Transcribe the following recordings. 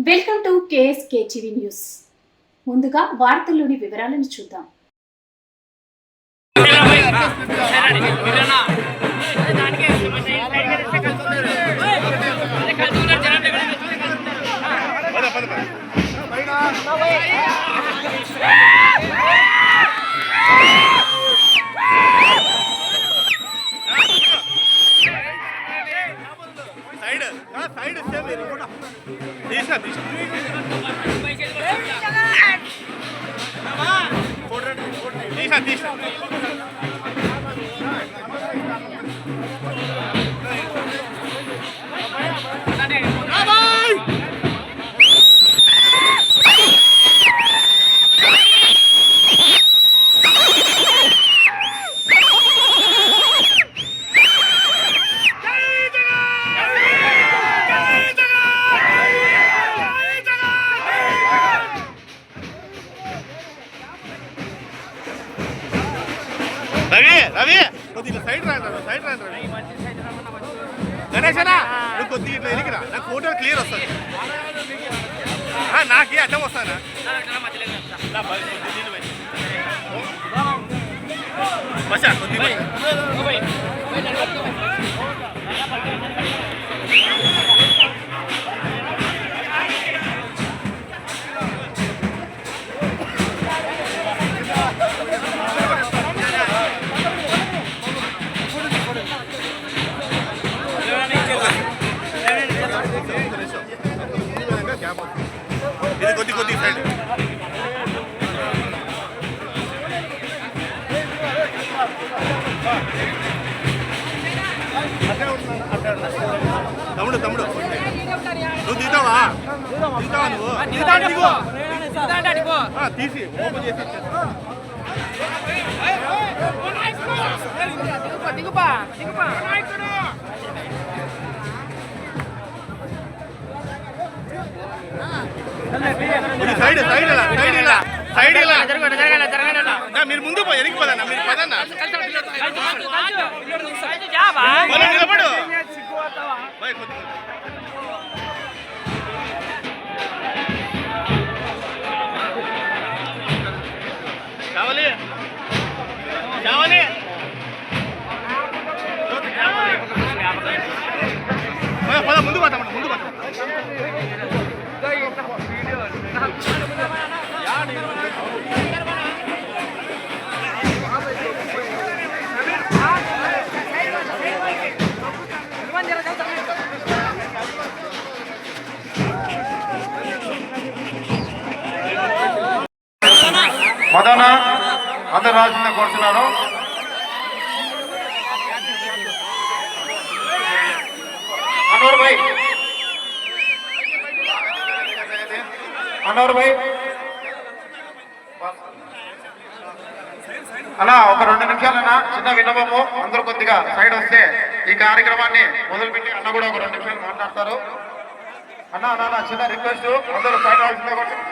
Welcome to KSK TV news ముందుగా వార్తల్లోని వివరాలను చూద్దాం Yeah! తీసా తీసా కొద్దిగా సైడ్ రాండి. సైడ్ రాండి గణేశనా? నువ్వు కొద్దిగా ఇట్లా ఎలిగిరా నాకు ఫోటో క్లియర్ వస్తుంది నాకే అడ్డం వస్తానా. బసా కొద్దిగా ఇది కొద్ది కొద్ది సైడ్ తమ్ముడు తమ్ముడు నువ్వు దిగుతావా దిగుతావా నువ్వు తీసి ఓపెన్ చేసి ఇచ్చేస్తా. కొద్ది సైడ్ సైడ్ ఇలా సైడ్ ఇలా సైడ్ ఇలా నా, మీరు ముందు పోయి ఎనికి పోదన్నా మీరు పదన్నా మనం నిలబడు పోయి, కొద్ది- కావాలి కావాలి పద, పద, ముందు పోతా ముందు పోతా మదన అందరు రాసిందే కోరుతున్నాను అనవర్ భాయ్ అనవర్ భాయ్ అలా ఒక రెండు నిమిషాలన్నా చిన్న విన్నపము. అందరూ కొద్దిగా సైడ్ వస్తే ఈ కార్యక్రమాన్ని మొదలుపెట్టి అన్న కూడా ఒక రెండు నిమిషాలు మాట్లాడతారు. అన్న అన్న చిన్న రిక్వెస్ట్. అందరూ సైడ్ రావాల్సిందే కోరుతున్నాను.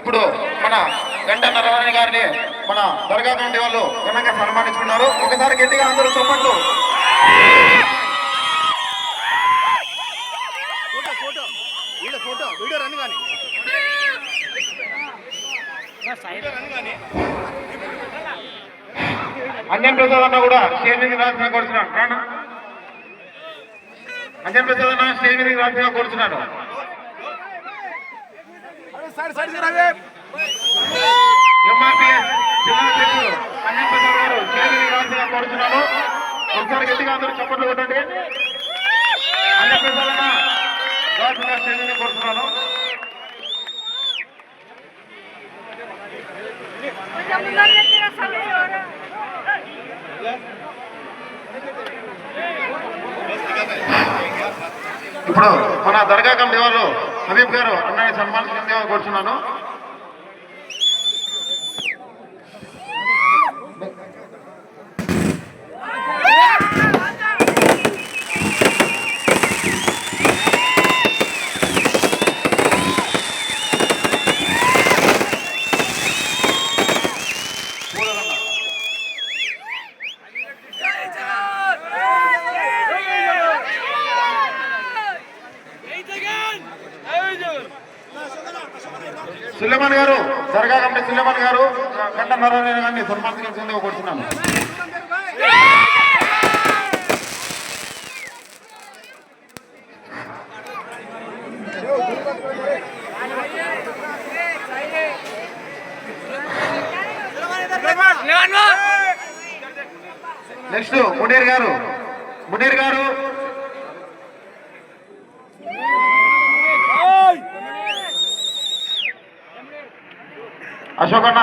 ఇప్పుడు మన గంట నరవాణి గారిని మన దర్గా నుండి వాళ్ళు ఘనంగా సన్మానించుకున్నారు. ఒకసారి గట్టిగా అందరూ కానీ. అంజన్ ప్రసాద్ అన్న కూడా స్టేజ్ మీదకి రాసిన కోరుతున్నాను అంజన్ ప్రసాద్ అన్న స్టేజ్ మీదకి రాసిన కోరుతున్నాను ఎంఆర్పిఎస్ జిల్లా అధ్యక్షుడు అంజన్ ప్రసాద్ గారు స్టేజ్ మీదకి రాసిన కోరుతున్నాను. ఒకసారి గట్టిగా అందరూ చప్పట్లు కొట్టండి. అంజన్ కోరుతున్నాను. ఇప్పుడు మన దర్గా కమిటీ వాళ్ళు ప్రదీప్ గారు అన్నయ్య సన్మానించిందిగా కూర్చున్నాను. సులేమాన్ గారు దర్గా కమిటీ సులేమాన్ గారు గంట నారాయణ గారిని సన్మానించాల్సిందిగా కోరుతున్నాను నెక్స్ట్ మునీర్ గారు మునీర్ గారు అశోక్ అన్న.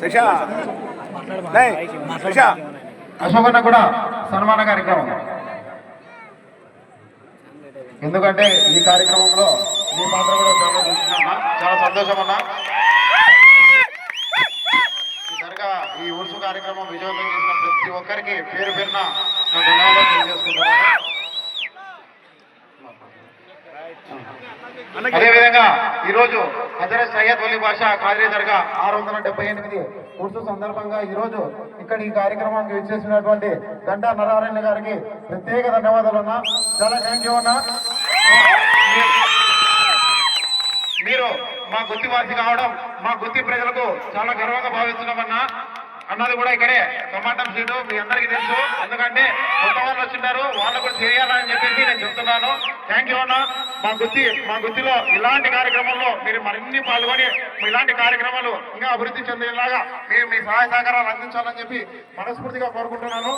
శిషా. శిషా. అశోక్ అన్న కూడా సన్మాన కార్యక్రమం. ఎందుకంటే ఈ కార్యక్రమంలో మీ పాత్ర కూడా చాలా సంతోషం అన్నా. ఈ దర్గా ఈ ఉరుసు కార్యక్రమం విజయవంతం చేసిన ప్రతి ఒక్కరికి పేరు పేరున ధన్యవాదాలు తెలియజేసుకుంటున్నాను. అదేవిధంగా ఈరోజు హజరత్ సయ్యద్ వలీ బాషా ఖాద్రీ దర్గా ఆరు వందల డెబ్బై ఎనిమిది ఉర్సు సందర్భంగా ఈరోజు ఇక్కడ ఈ కార్యక్రమానికి విచ్చేసినటువంటి గంటా నరారాయణ గారికి ప్రత్యేక ధన్యవాదాలు అన్నా. చాలా థ్యాంక్ యూ అన్నా. మీరు మా గుత్తి వాసి కావడం మా గుత్తి ప్రజలకు చాలా గర్వంగా భావిస్తున్నామన్నా అన్నది కూడా ఇక్కడే టమాటం సీటు మీ అందరికీ తెలుసు. ఎందుకంటే కొత్త వాళ్ళు వచ్చింటారు వాళ్ళు కూడా చేయాలని చెప్పేసి నేను చెప్తున్నాను. థ్యాంక్ యూ అన్న. మా గుత్తి మా గుత్తిలో ఇలాంటి కార్యక్రమంలో మీరు మరిన్ని పాల్గొని ఇలాంటి కార్యక్రమాలు ఇంకా అభివృద్ధి చెందేలాగా మీరు మీ సహాయ సహకారాలు అందించాలని చెప్పి మనస్ఫూర్తిగా కోరుకుంటున్నాను.